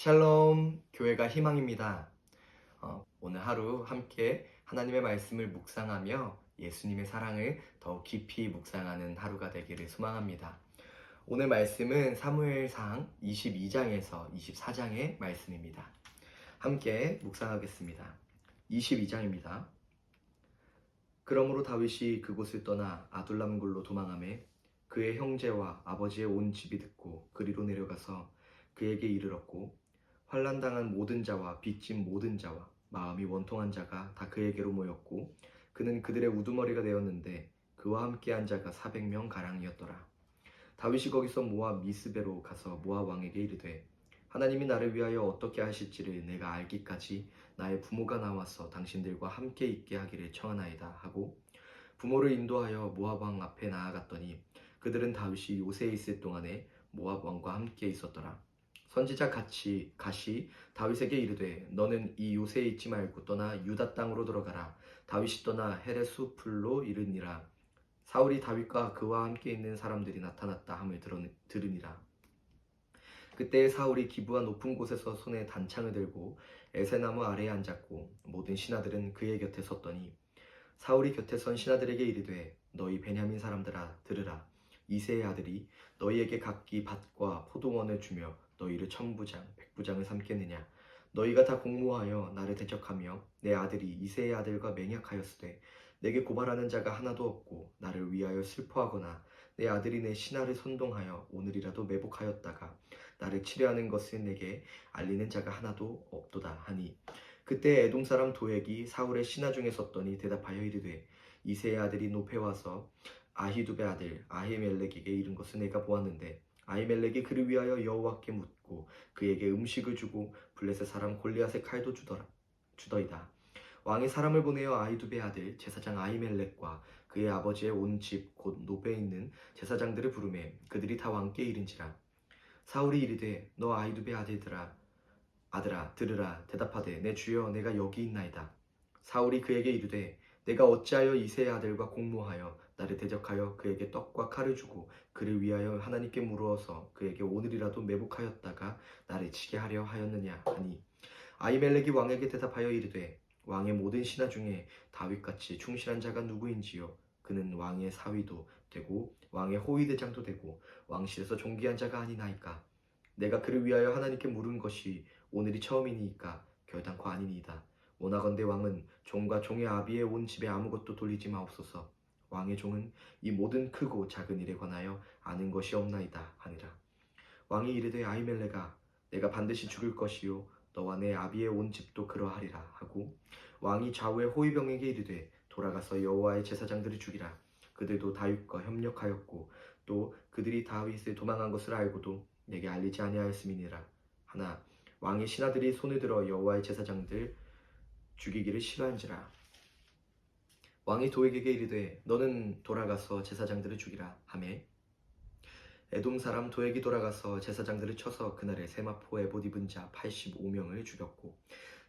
샬롬 교회가 희망입니다. 어, 오늘 하루 함께 하나님의 말씀을 묵상하며 예수님의 사랑을 더욱 깊이 묵상하는 하루가 되기를 소망합니다. 오늘 말씀은 사무엘상 22장에서 24장의 말씀입니다. 함께 묵상하겠습니다. 22장입니다. 그러므로 다윗이 그곳을 떠나 아둘람굴로 도망하매 그의 형제와 아버지의 온 집이 듣고 그리로 내려가서 그에게 이르렀고 환란당한 모든 자와 빚진 모든 자와 마음이 원통한 자가 다 그에게로 모였고 그는 그들의 우두머리가 되었는데 그와 함께한 자가 400명 가량이었더라. 다윗이 거기서 모압 미스베로 가서 모압 왕에게 이르되 하나님이 나를 위하여 어떻게 하실지를 내가 알기까지 나의 부모가 나와서 당신들과 함께 있게 하기를 청하나이다 하고 부모를 인도하여 모압 왕 앞에 나아갔더니 그들은 다윗이 요새에 있을 동안에 모압 왕과 함께 있었더라. 선지자 같이 가시 다윗에게 이르되 너는 이 요새에 있지 말고 떠나 유다 땅으로 들어가라. 다윗이 떠나 헤레수 풀로 이르니라. 사울이 다윗과 그와 함께 있는 사람들이 나타났다 함을 들으니라. 그때 사울이 기부한 높은 곳에서 손에 단창을 들고 에세나무 아래에 앉았고 모든 신하들은 그의 곁에 섰더니 사울이 곁에 선 신하들에게 이르되 너희 베냐민 사람들아 들으라 이세의 아들이 너희에게 각기 밭과 포도원을 주며 너희를 천부장 백부장을 삼겠느냐? 너희가 다 공모하여 나를 대적하며 내 아들이 이세의 아들과 맹약하였으되 내게 고발하는 자가 하나도 없고 나를 위하여 슬퍼하거나 내 아들이 내 신하를 선동하여 오늘이라도 매복하였다가 나를 치려하는 것을 내게 알리는 자가 하나도 없도다 하니 그때 에돔 사람 도액이 사울의 신하 중에 섰더니 대답하여 이르되 이세의 아들이 높에 와서 아히두베 아들 아히멜렉에게 이른 것을 내가 보았는데 아히멜렉이 그를 위하여 여호와께 묻고 그에게 음식을 주고 블레셋 사람 골리앗의 칼도 주더라 주더이다. 왕이 사람을 보내어 아히두베 아들 제사장 아히멜렉과 그의 아버지의 온 집 곧 노베에 있는 제사장들을 부르매 그들이 다 왕께 이른지라. 사울이 이르되 너 아히두베 아들들아 아들아 들으라 대답하되 내 주여 내가 여기 있나이다. 사울이 그에게 이르되 내가 어찌하여 이세의 아들과 공모하여 나를 대적하여 그에게 떡과 칼을 주고 그를 위하여 하나님께 물어서 그에게 오늘이라도 매복하였다가 나를 치게 하려 하였느냐 하니 아이멜렉이 왕에게 대답하여 이르되 왕의 모든 신하 중에 다윗같이 충실한 자가 누구인지요? 그는 왕의 사위도 되고 왕의 호위대장도 되고 왕실에서 존귀한 자가 아니나이까? 내가 그를 위하여 하나님께 물은 것이 오늘이 처음이니까 결단코 아니니이다. 원하건대 왕은 종과 종의 아비의 온 집에 아무것도 돌리지 마옵소서 왕의 종은 이 모든 크고 작은 일에 관하여 아는 것이 없나이다 하니라. 왕이 이르되 아이멜레가 내가 반드시 죽을 것이요 너와 내 아비의 온 집도 그러하리라 하고 왕이 좌우의 호위병에게 이르되 돌아가서 여호와의 제사장들을 죽이라. 그들도 다윗과 협력하였고 또 그들이 다윗을 도망한 것을 알고도 내게 알리지 아니하였음이니라. 하나 왕의 신하들이 손을 들어 여호와의 제사장들 죽이기를 싫어한지라 왕이 도에게 이르되 너는 돌아가서 제사장들을 죽이라 하매. 에돔 사람 도액이 돌아가서 제사장들을 쳐서 그날에 세마포 에봇 입은 자 85명을 죽였고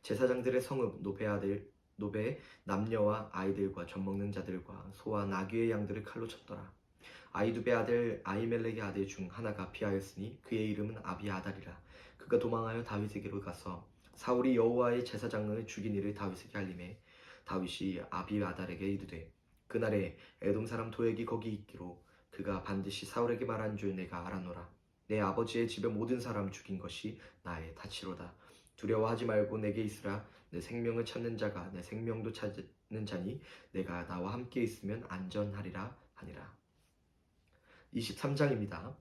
제사장들의 성읍 노베 아들 노베 남녀와 아이들과 젖 먹는 자들과 소와 나귀의 양들을 칼로 쳤더라. 아이두베 아들 아이멜렉의 아들 중 하나가 피하였으니 그의 이름은 아비아달이라. 그가 도망하여 다윗에게로 가서 사울이 여호와의 제사장을 죽인 일을 다윗에게 알림해 다윗이 아비아달에게 이르되 그날에 에돔 사람 도액이 거기 있기로 그가 반드시 사울에게 말한 줄 내가 알아노라. 내 아버지의 집의 모든 사람 죽인 것이 나의 다치로다. 두려워하지 말고 내게 있으라. 내 생명을 찾는 자가 내 생명도 찾는 자니 내가 나와 함께 있으면 안전하리라 하니라. 23장입니다.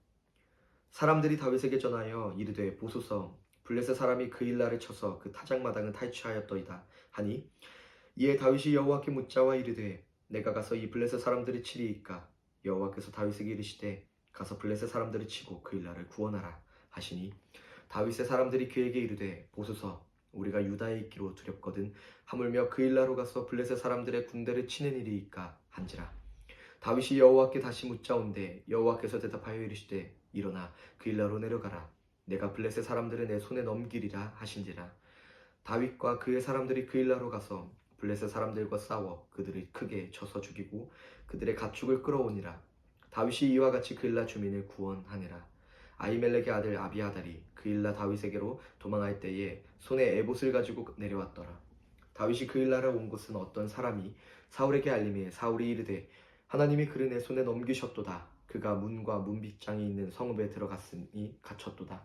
사람들이 다윗에게 전하여 이르되 보소서 블레셋 사람이 그 일날을 쳐서 그 타작마당을 탈취하였더이다 하니 이에 다윗이 여호와께 묻자와 이르되 내가 가서 이 블레셋 사람들을 치리이까 여호와께서 다윗에게 이르시되 가서 블레셋 사람들을 치고 그 일날을 구원하라 하시니 다윗의 사람들이 그에게 이르되 보소서 우리가 유다에 있기로 두렵거든 하물며 그 일나로 가서 블레셋 사람들의 군대를 치는 일이이까 한지라. 다윗이 여호와께 다시 묻자온데 여호와께서 대답하여 이르시되 일어나 그 일나로 내려가라. 내가 블레셋 사람들을 내 손에 넘기리라 하신지라. 다윗과 그의 사람들이 그 일나로 가서 블레셋 사람들과 싸워 그들을 크게 쳐서 죽이고 그들의 가축을 끌어오니라 다윗이 이와 같이 그 일나 주민을 구원하니라 아이멜렉의 아들 아비아달이 그 일나 다윗에게로 도망할 때에 손에 에봇을 가지고 내려왔더라. 다윗이 그 일나라 온 곳은 어떤 사람이 사울에게 알림해 사울이 이르되 하나님이 그를 내 손에 넘기셨도다. 그가 문과 문빗장이 있는 성읍에 들어갔으니 갇혔도다.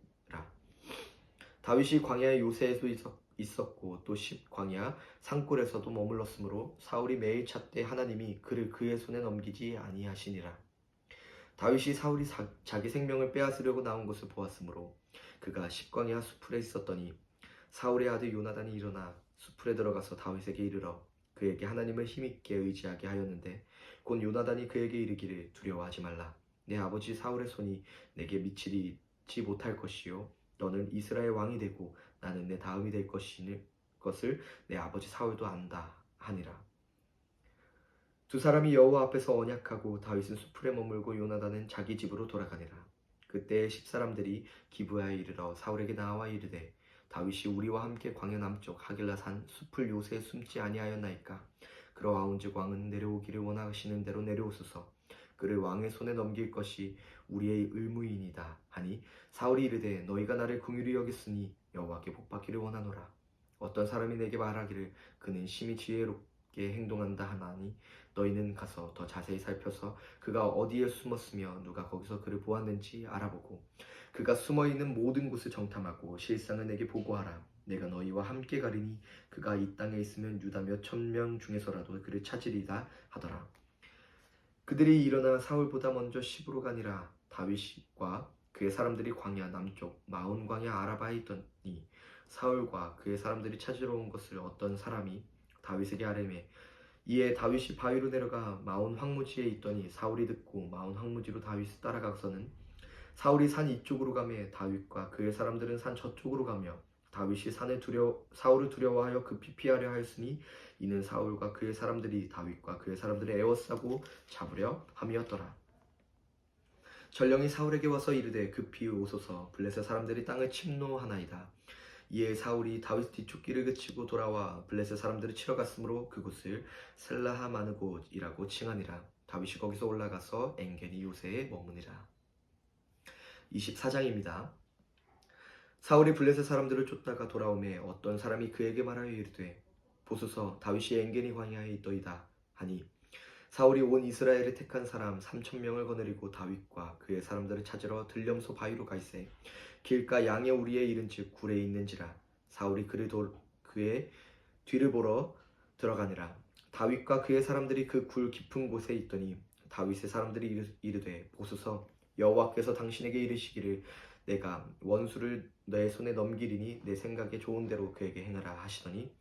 다윗이 광야의 요새에도 있었- 있었고 또 십 광야 산골에서도 머물렀으므로 사울이 매일 찾되 하나님이 그를 그의 손에 넘기지 아니하시니라. 다윗이 사울이 사- 자기 생명을 빼앗으려고 나온 것을 보았으므로 그가 십광야 수풀에 있었더니 사울의 아들 요나단이 일어나 수풀에 들어가서 다윗에게 이르러 그에게 하나님을 힘있게 의지하게 하였는데 곧 요나단이 그에게 이르기를 두려워하지 말라. 내 아버지 사울의 손이 내게 미치지 못할 것이요 너는 이스라엘 왕이 되고 나는 내 다음이 될 것이니 것을 내 아버지 사울도 안다 하니라 두 사람이 여호와 앞에서 언약하고 다윗은 수풀에 머물고 요나단은 자기 집으로 돌아가니라. 그때 십 사람들이 기브야에 이르러 사울에게 나와 이르되 다윗이 우리와 함께 광야 남쪽 하길라산 숲을 요새에 숨지 아니하였나이까. 그러하온즉 왕은 내려오기를 원하시는 대로 내려오소서. 그를 왕의 손에 넘길 것이 우리의 의무이니다 하니 사울이 이르되 너희가 나를 긍휼히 여겼으니 여호와께 복받기를 원하노라. 어떤 사람이 내게 말하기를 그는 심히 지혜롭게 행동한다 하나니 너희는 가서 더 자세히 살펴서 그가 어디에 숨었으며 누가 거기서 그를 보았는지 알아보고 그가 숨어 있는 모든 곳을 정탐하고 실상을 내게 보고하라. 내가 너희와 함께 가리니 그가 이 땅에 있으면 유다 몇 천 명 중에서라도 그를 찾으리다 하더라. 그들이 일어나 사울보다 먼저 시부로 가니라. 다윗과 그의 사람들이 광야 남쪽 마온 광야 아라바에 있더니 사울과 그의 사람들이 찾으러 온 것을 어떤 사람이 다윗에게 아뢰매 이에 다윗이 바위로 내려가 마온 황무지에 있더니 사울이 듣고 마온 황무지로 다윗을 따라가서는 사울이 산 이쪽으로 가매 다윗과 그의 사람들은 산 저쪽으로 가며 다윗이 산을 두려 사울을 두려워하여 급히 피하려 하였으니 이는 사울과 그의 사람들이 다윗과 그의 사람들을 에워싸고 잡으려 함이었더라. 전령이 사울에게 와서 이르되 급히 오소서 블레셋 사람들이 땅을 침노하나이다. 이에 사울이 다윗 뒤쫓기를 그치고 돌아와 블레셋 사람들을 치러 갔으므로 그곳을 셀라하 마느곳이라고 칭하니라. 다윗이 거기서 올라가서 엔게니 요새에 머무니라. 24장입니다. 사울이 블레셋 사람들을 쫓다가 돌아오매 어떤 사람이 그에게 말하여 이르되 보소서 다윗이 엔게니 광야에 있더이다 하니 사울이 온 이스라엘을 택한 사람 3천 명을 거느리고 다윗과 그의 사람들을 찾으러 들렴소 바위로 가이세 길가 양의 우리에 이른즉 굴에 있는지라. 사울이 그를 도, 그의 뒤를 보러 들어가니라. 다윗과 그의 사람들이 그 굴 깊은 곳에 있더니 다윗의 사람들이 이르, 이르되 보소서 여호와께서 당신에게 이르시기를 내가 원수를 내 손에 넘기리니 내 생각에 좋은 대로 그에게 행하라 하시더니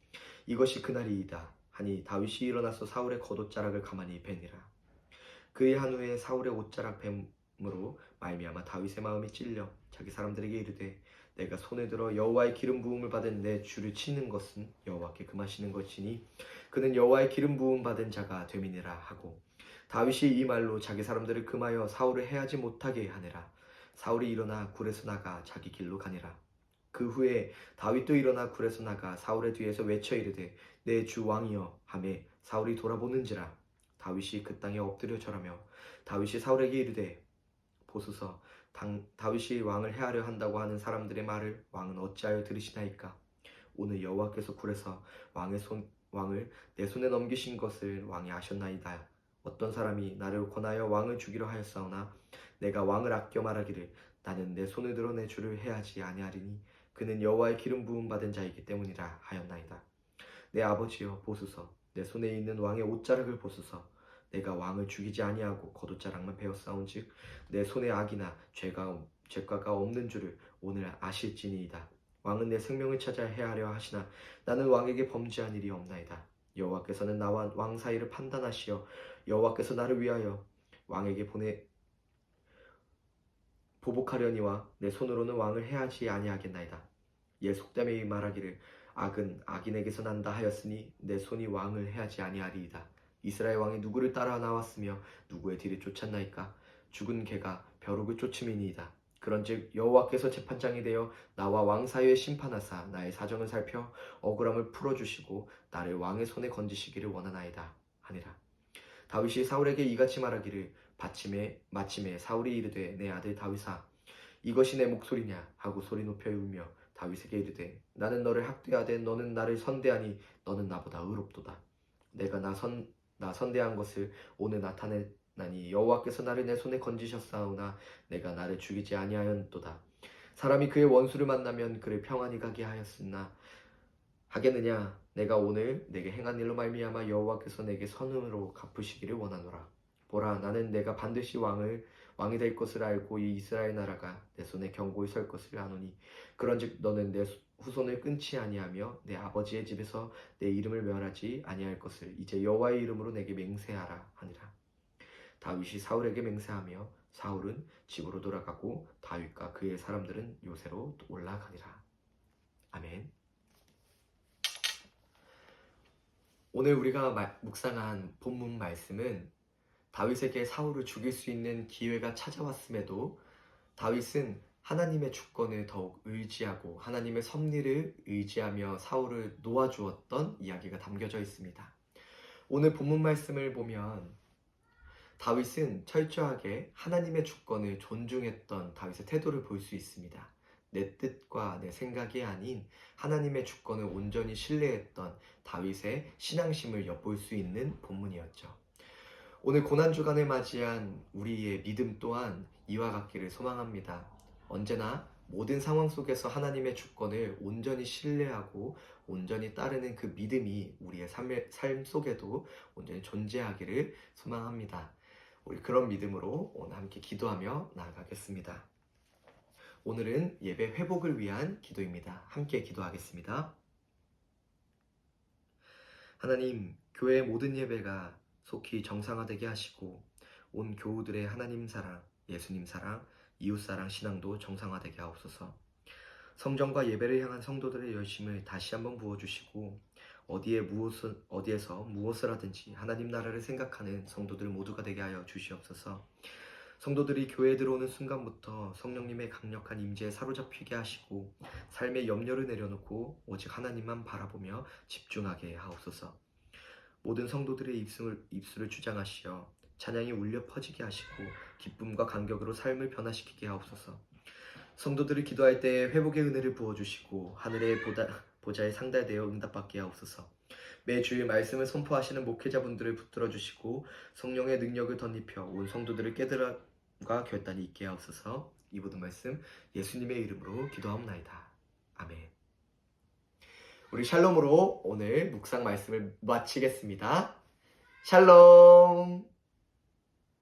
이것이 그날이이다. 하니 다윗이 일어나서 사울의 겉옷자락을 가만히 베니라. 그의 한 후에 사울의 옷자락 뱀으로 말미암아 다윗의 마음이 찔려 자기 사람들에게 이르되 내가 손에 들어 여호와의 기름 부음을 받은 내 주를 치는 것은 여호와께 금하시는 것이니 그는 여호와의 기름 부음 받은 자가 됨이니라 하고 다윗이 이 말로 자기 사람들을 금하여 사울을 해하지 못하게 하니라 사울이 일어나 굴에서 나가 자기 길로 가니라. 그 후에 다윗도 일어나 굴에서 나가 사울의 뒤에서 외쳐 이르되 내 주 왕이여 하매 사울이 돌아보는지라. 다윗이 그 땅에 엎드려 절하며 다윗이 사울에게 이르되 보소서 당, 다윗이 왕을 해하려 한다고 하는 사람들의 말을 왕은 어찌하여 들으시나이까? 오늘 여호와께서 굴에서 왕의 손 왕을 내 손에 넘기신 것을 왕이 아셨나이다. 어떤 사람이 나를 권하여 왕을 죽이려 하였사오나 내가 왕을 아껴 말하기를 나는 내 손을 들어 내 주를 해하지 아니하리니 그는 여호와의 기름 부음 받은 자이기 때문이라 하였나이다. 내 아버지여 보소서 내 손에 있는 왕의 옷자락을 보소서 내가 왕을 죽이지 아니하고 겉옷자락만 베어싸운즉 내 손에 악이나 죄가 죄가가 없는 줄을 오늘 아실지니이다. 왕은 내 생명을 찾아 해하려 하시나 나는 왕에게 범죄한 일이 없나이다. 여호와께서는 나와 왕 사이를 판단하시어 여호와께서 나를 위하여 왕에게 보내 보복하려니와 내 손으로는 왕을 해하지 아니하겠나이다. 예 속담에 말하기를 악은 악인에게서 난다 하였으니 내 손이 왕을 해하지 아니하리이다. 이스라엘 왕이 누구를 따라 나왔으며 누구의 뒤를 쫓았나이까? 죽은 개가 벼룩을 쫓음이니이다. 그런즉 여호와께서 재판장이 되어 나와 왕 사이에 심판하사 나의 사정을 살펴 억울함을 풀어주시고 나를 왕의 손에 건지시기를 원하나이다 하니라. 다윗이 사울에게 이같이 말하기를 마침에 마침에 사울이 이르되 내 아들 다윗아 이것이 내 목소리냐? 하고 소리 높여 울며 다윗에게 이르되 나는 너를 학대하되 너는 나를 선대하니 너는 나보다 의롭도다. 내가 나 선 나 선대한 것을 오늘 나타내나니 여호와께서 나를 내 손에 건지셨사오나 내가 나를 죽이지 아니하였도다. 사람이 그의 원수를 만나면 그를 평안히 가게 하였으나 하겠느냐? 내가 오늘 내게 행한 일로 말미암아 여호와께서 내게 선으로 갚으시기를 원하노라. 보라 나는 내가 반드시 왕을 왕이 될 것을 알고 이 이스라엘 나라가 내 손에 경고히 설 것을 아노니 그런즉 너는 내 후손을 끊지 아니하며 내 아버지의 집에서 내 이름을 멸하지 아니할 것을 이제 여호와의 이름으로 내게 맹세하라 하니라. 다윗이 사울에게 맹세하며 사울은 집으로 돌아가고 다윗과 그의 사람들은 요새로 올라가니라. 아멘 오늘 우리가 마- 묵상한 본문 말씀은 다윗에게 사울을 죽일 수 있는 기회가 찾아왔음에도 다윗은 하나님의 주권을 더욱 의지하고 하나님의 섭리를 의지하며 사울을 놓아주었던 이야기가 담겨져 있습니다. 오늘 본문 말씀을 보면 다윗은 철저하게 하나님의 주권을 존중했던 다윗의 태도를 볼 수 있습니다. 내 뜻과 내 생각이 아닌 하나님의 주권을 온전히 신뢰했던 다윗의 신앙심을 엿볼 수 있는 본문이었죠. 오늘 고난 주간을 맞이한 우리의 믿음 또한 이와 같기를 소망합니다. 언제나 모든 상황 속에서 하나님의 주권을 온전히 신뢰하고 온전히 따르는 그 믿음이 우리의 삶의, 삶 속에도 온전히 존재하기를 소망합니다. 우리 그런 믿음으로 오늘 함께 기도하며 나아가겠습니다. 오늘은 예배 회복을 위한 기도입니다. 함께 기도하겠습니다. 하나님, 교회의 모든 예배가 속히 정상화되게 하시고 온 교우들의 하나님 사랑, 예수님 사랑, 이웃 사랑 신앙도 정상화되게 하옵소서. 성전과 예배를 향한 성도들의 열심을 다시 한번 부어주시고 어디에 무엇을 어디에서 무엇을 하든지 하나님 나라를 생각하는 성도들 모두가 되게 하여 주시옵소서. 성도들이 교회에 들어오는 순간부터 성령님의 강력한 임재에 사로잡히게 하시고 삶의 염려를 내려놓고 오직 하나님만 바라보며 집중하게 하옵소서. 모든 성도들의 입술을, 입술을 주장하시어 찬양이 울려 퍼지게 하시고 기쁨과 감격으로 삶을 변화시키게 하옵소서. 성도들이 기도할 때 회복의 은혜를 부어주시고 하늘의 보다, 보좌에 상달되어 응답받게 하옵소서. 매주일 말씀을 선포하시는 목회자분들을 붙들어 주시고 성령의 능력을 덧입혀 온 성도들을 깨달음 과 결단이 있게 하옵소서. 이 모든 말씀 예수님의 이름으로 기도하옵나이다. 아멘. 우리 샬롬으로 오늘 묵상 말씀을 마치겠습니다. 샬롬.